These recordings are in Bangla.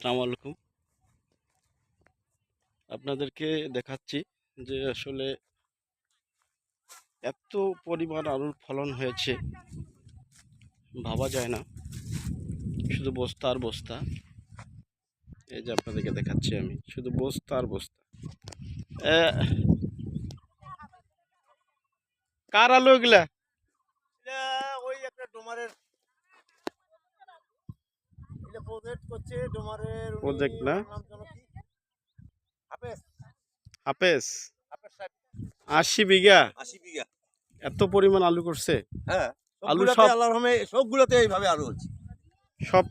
আসসালামু আলাইকুম। আপনাদেরকে দেখাচ্ছি যে আসলে এত পরিমাণ আলুর ফলন হয়েছে। ভাবা যায় না। শুধু বস্তা আর বস্তা। এই যে আপনাদেরকে দেখাচ্ছি আমি। শুধু বস্তা আর বস্তা। কার আলু এগুলা? ওই একটা ডোমারের এটা প্রজেক্ট করছে ডোমারের Project না? হাফেজ। হাফেজ? আশি বিঘা? আশি বিঘা। এত পরিমাণ আলু করছে? হ্যাঁ আলু সব- রহমে সবগুলোতে এইভাবে আলু হচ্ছে। সব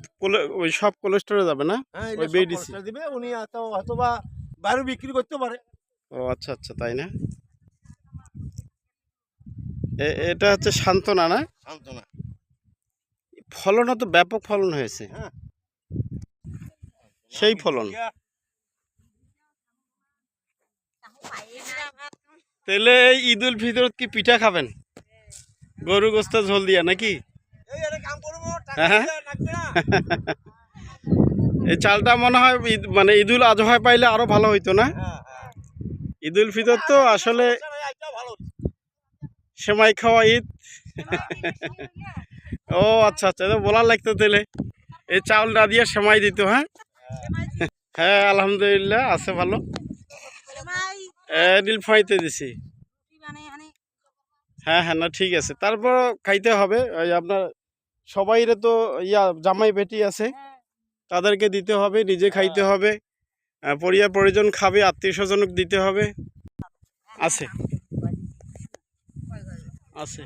ওই সব কোলেস্টোরে যাবে না? হ্যাঁ ওই দিবে উনি হয়তো হয়তো বা বাইরে বিক্রি করতে পারে। ও আচ্ছা আচ্ছা তাই না? এটা হচ্ছে না? ফলনও তো ব্যাপক ফলন হয়েছে। হ্যাঁ। সেই ফলন। তাহলে এই ঈদ উল ফিতরত কি পিঠা খাবেন? গরু গোস্ত ঝোল দিয়া নাকি? এই হ্যাঁ। এই চালটা মনে হয় মানে ঈদ উল আজহায় পাইলে আরও ভালো হইতো না? হ্যাঁ হ্যাঁ। ঈদ উল ফিতর তো আসলে। সেমাই খাওয়া ঈদ। ও আচ্ছা আচ্ছা তো বলার লাগতো তাহলে। এই চাউল না দিয়ে সেমাই দিত হ্যাঁ? হ্যাঁ আলহামদুলিল্লাহ, আছে ভালো। ফাইতে দিছি। হ্যাঁ হ্যাঁ না, ঠিক আছে। তারপর খাইতে হবে। ওই আপনার সবাইরে তো ইয়া, জামাই বেটি আছে। তাদেরকে দিতে হবে, নিজে খাইতে হবে। পরিবার পরিজন খাবে আত্মীয় স্বজনক দিতে হবে। আছে। আছে।